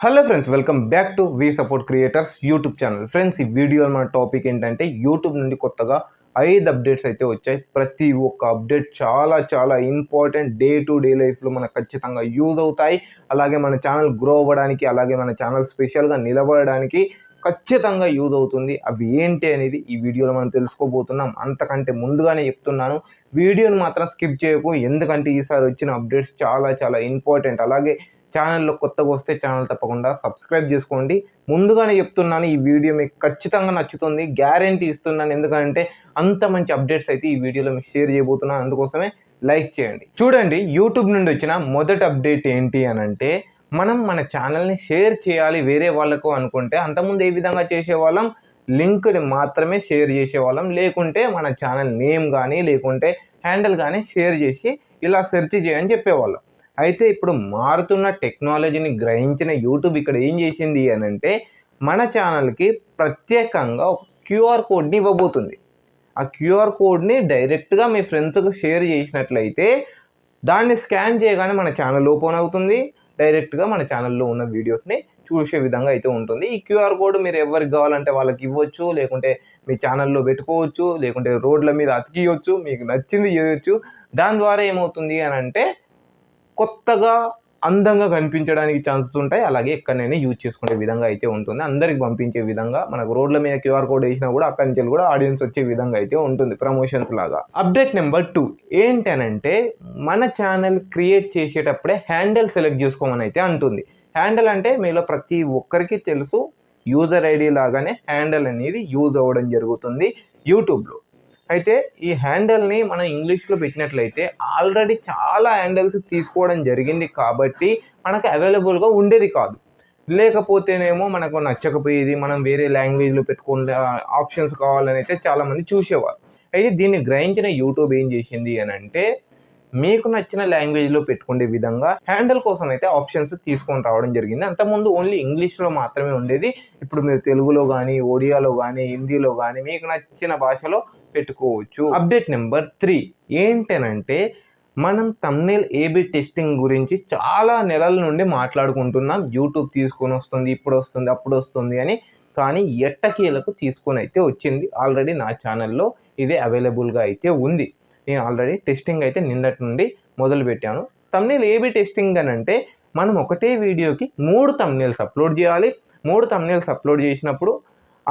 Hello friends welcome back to V support creators YouTube channel friends ఈ video మన topic ఏంటంటే YouTube నుండి కొత్తగా ఐదు అప్డేట్స్ అయితే వచ్చాయి. ప్రతి ఒక్క అప్డేట్ చాలా చాలా ఇంపార్టెంట్ డే టు డే లైఫ్లో మనకు ఖచ్చితంగా యూజ్ అవుతాయి. అలాగే మన ఛానల్ గ్రో అవ్వడానికి అలాగే మన ఛానల్ స్పెషల్గా నిలబడడానికి ఖచ్చితంగా యూజ్ అవుతుంది. అవి ఏంటి అనేది ఈ వీడియోలో మనం తెలుసుకోబోతున్నాం. అంతకంటే ముందుగానే చెప్తున్నాను వీడియోని మాత్రం స్కిప్ చేయకు. ఎందుకంటే ఈసారి వచ్చిన అప్డేట్స్ చాలా చాలా ఇంపార్టెంట్ అలాగే ఛానల్లో కొత్తగా వస్తే ఛానల్ తప్పకుండా సబ్స్క్రైబ్ చేసుకోండి. ముందుగానే చెప్తున్నాను ఈ వీడియో మీకు ఖచ్చితంగా నచ్చుతుంది గ్యారంటీ ఇస్తున్నాను. ఎందుకంటే అంత మంచి అప్డేట్స్ అయితే ఈ వీడియోలో మీకు షేర్ చేయబోతున్నాను. అందుకోసమే లైక్ చేయండి. చూడండి యూట్యూబ్ నుండి వచ్చిన మొదటి అప్డేట్ ఏంటి అని అంటే మనం మన ఛానల్ని షేర్ చేయాలి వేరే వాళ్ళకు అనుకుంటే అంతకుముందు ఏ విధంగా చేసేవాళ్ళం? లింక్ని మాత్రమే షేర్ చేసేవాళ్ళం. లేకుంటే మన ఛానల్ నేమ్ కానీ లేకుంటే హ్యాండిల్ కానీ షేర్ చేసి ఇలా సెర్చ్ చేయని చెప్పేవాళ్ళం. అయితే ఇప్పుడు మారుతున్న టెక్నాలజీని గ్రహించిన యూట్యూబ్ ఇక్కడ ఏం చేసింది అని అంటే మన ఛానల్కి ప్రత్యేకంగా ఒక క్యూఆర్ కోడ్ని ఇవ్వబోతుంది. ఆ క్యూఆర్ కోడ్ని డైరెక్ట్గా మీ ఫ్రెండ్స్కి షేర్ చేసినట్లయితే దాన్ని స్కాన్ చేయగానే మన ఛానల్ ఓపెన్ అవుతుంది. డైరెక్ట్గా మన ఛానల్లో ఉన్న వీడియోస్ని చూసే విధంగా అయితే ఉంటుంది. ఈ క్యూఆర్ కోడ్ మీరు ఎవరికి కావాలంటే వాళ్ళకి ఇవ్వచ్చు లేకుంటే మీ ఛానల్లో పెట్టుకోవచ్చు లేకుంటే రోడ్ల మీద అతికియవచ్చు మీకు నచ్చింది చేయవచ్చు దాని ద్వారా ఏమవుతుంది అని అంటే కొత్తగా అందంగా కనిపించడానికి ఛాన్సెస్ ఉంటాయి. అలాగే ఎక్కడైనా యూజ్ చేసుకునే విధంగా అయితే ఉంటుంది. అందరికి పంపించే విధంగా మనకు రోడ్ల మీద క్యూఆర్ కోడ్ వేసినా కూడా అక్కడి నుంచి కూడా ఆడియన్స్ వచ్చే విధంగా అయితే ఉంటుంది ప్రమోషన్స్ లాగా. Update number two. ఏంటనంటే మన ఛానల్ క్రియేట్ చేసేటప్పుడే హ్యాండిల్ సెలెక్ట్ చేసుకోమని అయితే అంటుంది. హ్యాండిల్ అంటే మీలో ప్రతి ఒక్కరికి తెలుసు. యూజర్ ఐడి లాగానే హ్యాండిల్ అనేది యూజ్ అవ్వడం జరుగుతుంది యూట్యూబ్లో. అయితే ఈ హ్యాండిల్ని మనం ఇంగ్లీష్లో పెట్టినట్లయితే ఆల్రెడీ చాలా హ్యాండిల్స్ తీసుకోవడం జరిగింది కాబట్టి మనకు అవైలబుల్గా ఉండేది కాదు. లేకపోతేనేమో మనకు నచ్చకపోయేది మనం వేరే లాంగ్వేజ్లో పెట్టుకునే ఆప్షన్స్ కావాలని అయితే చాలామంది చూసేవారు. అయితే దీన్ని గ్రహించిన యూట్యూబ్ ఏం చేసింది అని అంటే మీకు నచ్చిన లాంగ్వేజ్లో పెట్టుకునే విధంగా హ్యాండిల్ కోసం అయితే ఆప్షన్స్ తీసుకొని రావడం జరిగింది. అంతకుముందు ఓన్లీ ఇంగ్లీష్లో మాత్రమే ఉండేది. ఇప్పుడు మీరు తెలుగులో కానీ ఒడియాలో కానీ హిందీలో కానీ మీకు నచ్చిన భాషలో పెట్టుకోవచ్చు. Update number three. ఏంటనంటే మనం తమ్నేల్ ఏబి టెస్టింగ్ గురించి చాలా నెలల నుండి మాట్లాడుకుంటున్నాం. యూట్యూబ్ తీసుకొని వస్తుంది ఇప్పుడు వస్తుంది అప్పుడు వస్తుంది అని. కానీ ఎట్టకీలకు తీసుకొని అయితే వచ్చింది. ఆల్రెడీ నా ఛానల్లో ఇది అవైలబుల్గా అయితే ఉంది. నేను ఆల్రెడీ టెస్టింగ్ అయితే నిన్నటి నుండి మొదలు పెట్టాను. తమ్నేల్ ఏబి టెస్టింగ్ అని అంటే మనం ఒకటే వీడియోకి మూడు తమ్నేల్స్ అప్లోడ్ చేయాలి. మూడు తమ్నేల్స్ అప్లోడ్ చేసినప్పుడు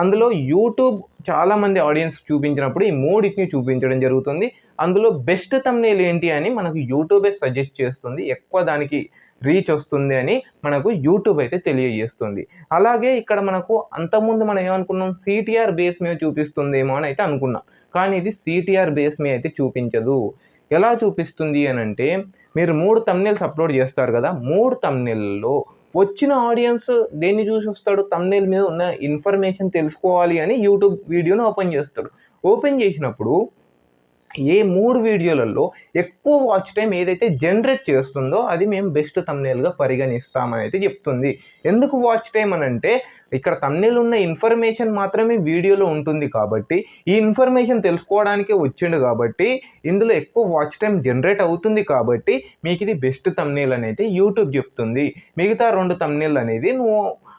అందులో యూట్యూబ్ చాలామంది ఆడియన్స్ చూపించినప్పుడు ఈ మూడింటిని చూపించడం జరుగుతుంది. అందులో బెస్ట్ తమ్నేల్ ఏంటి అని మనకు యూట్యూబే సజెస్ట్ చేస్తుంది. ఎక్కువ దానికి రీచ్ వస్తుంది అని మనకు యూట్యూబ్ అయితే తెలియజేస్తుంది. అలాగే ఇక్కడ మనకు అంతకుముందు మనం ఏమనుకున్నాం? సిటిఆర్ బేస్ మీద చూపిస్తుందేమో అని అయితే అనుకున్నాం. కానీ ఇది సిటిఆర్ బేస్ మీద అయితే చూపించదు. ఎలా చూపిస్తుంది అని అంటే మీరు మూడు తమ్నేల్స్ అప్లోడ్ చేస్తారు కదా మూడు తమ్నేల్లో వచ్చిన ఆడియన్స్ దేన్ని చూసి వస్తాడు? తమ్నేల్ మీద ఉన్న ఇన్ఫర్మేషన్ తెలుసుకోవాలి అని యూట్యూబ్ వీడియోని ఓపెన్ చేస్తాడు. ఓపెన్ చేసినప్పుడు ఏ మూడు వీడియోలలో ఎక్కువ వాచ్ టైం ఏదైతే జనరేట్ చేస్తుందో అది మేము బెస్ట్ తమ్నేల్గా పరిగణిస్తామని అయితే చెప్తుంది. ఎందుకు వాచ్ టైం అని అంటే ఇక్కడ తమ్నేల్ ఉన్న ఇన్ఫర్మేషన్ మాత్రమే వీడియోలో ఉంటుంది కాబట్టి ఈ ఇన్ఫర్మేషన్ తెలుసుకోవడానికే వచ్చిండు కాబట్టి ఇందులో ఎక్కువ వాచ్ టైం జనరేట్ అవుతుంది కాబట్టి మీకు ఇది బెస్ట్ తమ్నేల్ అనేది యూట్యూబ్ చెప్తుంది. మిగతా రెండు తమ్నేల్ అనేది నువ్వు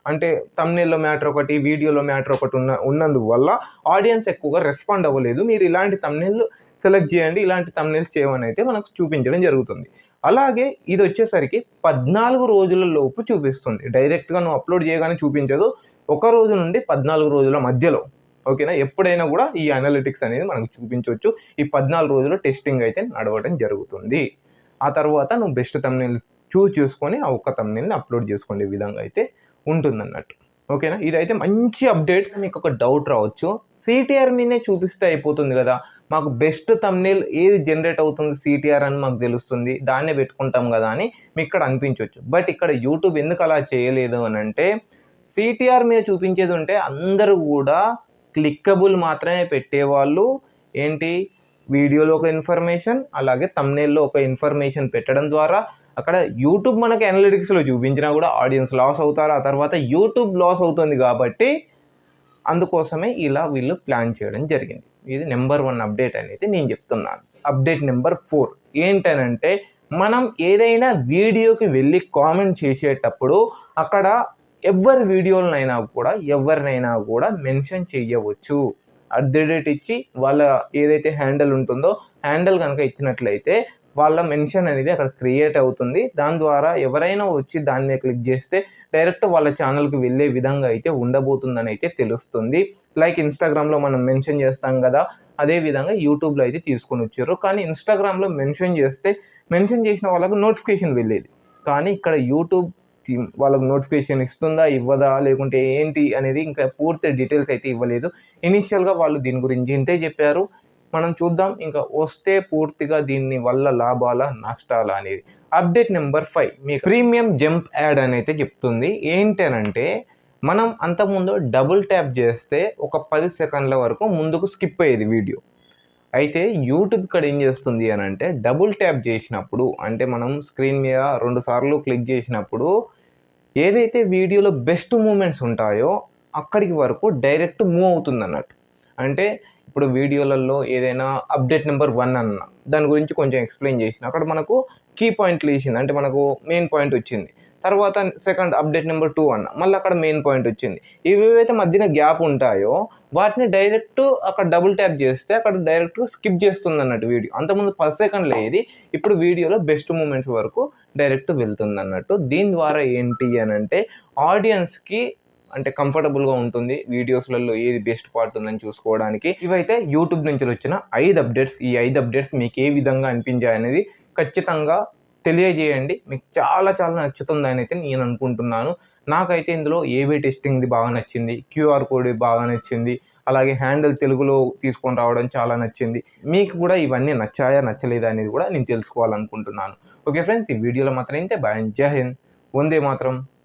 అంటే తమ్నేల్లో మ్యాటర్ ఒకటి వీడియోలో మ్యాటర్ ఒకటి ఉన్న ఉన్నందువల్ల ఆడియన్స్ ఎక్కువగా రెస్పాండ్ అవ్వలేదు. మీరు ఇలాంటి తమ్నేళ్ళు సెలెక్ట్ చేయండి. ఇలాంటి తమ్నేల్స్ చేయమని అయితే మనకు చూపించడం జరుగుతుంది. అలాగే ఇది వచ్చేసరికి పద్నాలుగు రోజుల లోపు చూపిస్తుంది. డైరెక్ట్గా నువ్వు అప్లోడ్ చేయగానే చూపించదు. ఒక రోజు నుండి పద్నాలుగు రోజుల మధ్యలో. ఓకేనా? ఎప్పుడైనా కూడా ఈ అనలిటిక్స్ అనేది మనకు చూపించవచ్చు. ఈ పద్నాలుగు రోజులు టెస్టింగ్ అయితే నడవడం జరుగుతుంది. ఆ తర్వాత నువ్వు బెస్ట్ తమ్నేల్ చూస్ చేసుకొని ఆ ఒక్క తమ్నేల్ని అప్లోడ్ చేసుకునే విధంగా అయితే ఉంటుందన్నట్టు. ఓకేనా? ఇదైతే మంచి అప్డేట్ మీకు ఒక డౌట్ రావచ్చు. సిటిఆర్ మీనే చూపిస్తే అయిపోతుంది కదా. మాకు బెస్ట్ తమ్నేల్ ఏది జనరేట్ అవుతుంది సిటిఆర్ అని మాకు తెలుస్తుంది దాన్నే పెట్టుకుంటాం కదా అని మీకు ఇక్కడ అనిపించవచ్చు బట్ ఇక్కడ యూట్యూబ్ ఎందుకు అలా చేయలేదు అని అంటే సిటిఆర్ మీద చూపించేది ఉంటే అందరూ కూడా క్లిక్కబుల్ మాత్రమే పెట్టేవాళ్ళు. ఏంటి? వీడియోలో ఒక ఇన్ఫర్మేషన్ అలాగే తమ్నేల్లో ఒక ఇన్ఫర్మేషన్ పెట్టడం ద్వారా. అక్కడ యూట్యూబ్ మనకి అనలిటిక్స్లో చూపించినా కూడా ఆడియన్స్ లాస్ అవుతారు ఆ తర్వాత యూట్యూబ్ లాస్ అవుతుంది కాబట్టి అందుకోసమే ఇలా వీళ్ళు ప్లాన్ చేయడం జరిగింది. ఇది నెంబర్ వన్ అప్డేట్ అనేది నేను చెప్తున్నాను. Update number four. ఏంటనంటే మనం ఏదైనా వీడియోకి వెళ్ళి కామెంట్ చేసేటప్పుడు అక్కడ ఎవరి వీడియోలనైనా కూడా ఎవరినైనా కూడా మెన్షన్ చేయవచ్చు అట్ ది రేట్ ఇచ్చి వాళ్ళ ఏదైతే హ్యాండిల్ ఉంటుందో హ్యాండిల్ కనుక ఇచ్చినట్లయితే వాళ్ళ మెన్షన్ అనేది అక్కడ క్రియేట్ అవుతుంది. దాని ద్వారా ఎవరైనా వచ్చి దాని మీద క్లిక్ చేస్తే డైరెక్ట్ వాళ్ళ ఛానల్కి వెళ్ళే విధంగా అయితే ఉండబోతుందని అయితే తెలుస్తుంది. లైక్ ఇన్స్టాగ్రామ్లో మనం మెన్షన్ చేస్తాం కదా అదే విధంగా యూట్యూబ్లో అయితే తీసుకొని వచ్చారు. కానీ ఇన్స్టాగ్రామ్లో మెన్షన్ చేస్తే మెన్షన్ చేసిన వాళ్ళకు నోటిఫికేషన్ వెళ్ళేది. కానీ ఇక్కడ యూట్యూబ్ వాళ్ళకు నోటిఫికేషన్ ఇస్తుందా ఇవ్వదా లేకుంటే ఏంటి అనేది ఇంకా పూర్తి డీటెయిల్స్ అయితే ఇవ్వలేదు. ఇనిషియల్గా వాళ్ళు దీని గురించి ఇంతే చెప్పారు. మనం చూద్దాం. ఇంకా వస్తే పూర్తిగా దీన్ని వల్ల లాభాల నష్టాల అనేది. అప్డేట్ నెంబర్ ఫైవ్ మీకు ప్రీమియం జంప్ యాడ్ అని అయితే చెప్తుంది. ఏంటనంటే మనం అంతకుముందు డబుల్ ట్యాప్ చేస్తే ఒక పది సెకండ్ల వరకు ముందుకు స్కిప్ అయ్యేది వీడియో. అయితే యూట్యూబ్ ఇక్కడ ఏం చేస్తుంది అని అంటే డబుల్ ట్యాప్ చేసినప్పుడు అంటే మనం స్క్రీన్ మీద రెండు సార్లు క్లిక్ చేసినప్పుడు ఏదైతే వీడియోలో బెస్ట్ మూమెంట్స్ ఉంటాయో అక్కడికి వరకు డైరెక్ట్ మూవ్ అవుతుంది అన్నట్టు అంటే ఇప్పుడు వీడియోలలో ఏదైనా అప్డేట్ నెంబర్ వన్ అన్న దాని గురించి కొంచెం ఎక్స్ప్లెయిన్ చేసిన. అక్కడ మనకు కీ పాయింట్లు వేసింది అంటే మనకు మెయిన్ పాయింట్ వచ్చింది. తర్వాత సెకండ్ అప్డేట్ నెంబర్ టూ అన్న మళ్ళీ అక్కడ మెయిన్ పాయింట్ వచ్చింది. ఏవేవైతే మధ్యన గ్యాప్ ఉంటాయో వాటిని డైరెక్ట్ అక్కడ డబుల్ ట్యాప్ చేస్తే అక్కడ డైరెక్ట్ స్కిప్ చేస్తుంది అన్నట్టు వీడియో. అంతకుముందు పది సెకండ్లు అయ్యేది ఇప్పుడు వీడియోలో బెస్ట్ మూమెంట్స్ వరకు డైరెక్ట్ వెళ్తుంది అన్నట్టు. దీని ద్వారా ఏంటి అని అంటే ఆడియన్స్కి అంటే కంఫర్టబుల్గా ఉంటుంది. వీడియోస్లలో ఏది బెస్ట్ పార్ట్ ఉందని చూసుకోవడానికి. ఇవైతే యూట్యూబ్ నుంచి వచ్చిన ఐదు అప్డేట్స్ ఈ ఐదు అప్డేట్స్ మీకు ఏ విధంగా అనిపించాయి అనేది ఖచ్చితంగా తెలియజేయండి. మీకు చాలా చాలా నచ్చుతుంది అని అయితే నేను అనుకుంటున్నాను. నాకైతే ఇందులో ఏబీ టెస్టింగ్ది బాగా నచ్చింది. క్యూఆర్ కోడ్ బాగా నచ్చింది. అలాగే హ్యాండిల్ తెలుగులో తీసుకొని రావడం చాలా నచ్చింది. మీకు కూడా ఇవన్నీ నచ్చాయా నచ్చలేదా అనేది కూడా నేను తెలుసుకోవాలనుకుంటున్నాను. ఓకే ఫ్రెండ్స్ ఈ వీడియోలో మాత్రం అయితే బాయ్ జై హింద్ వందే మాత్రం.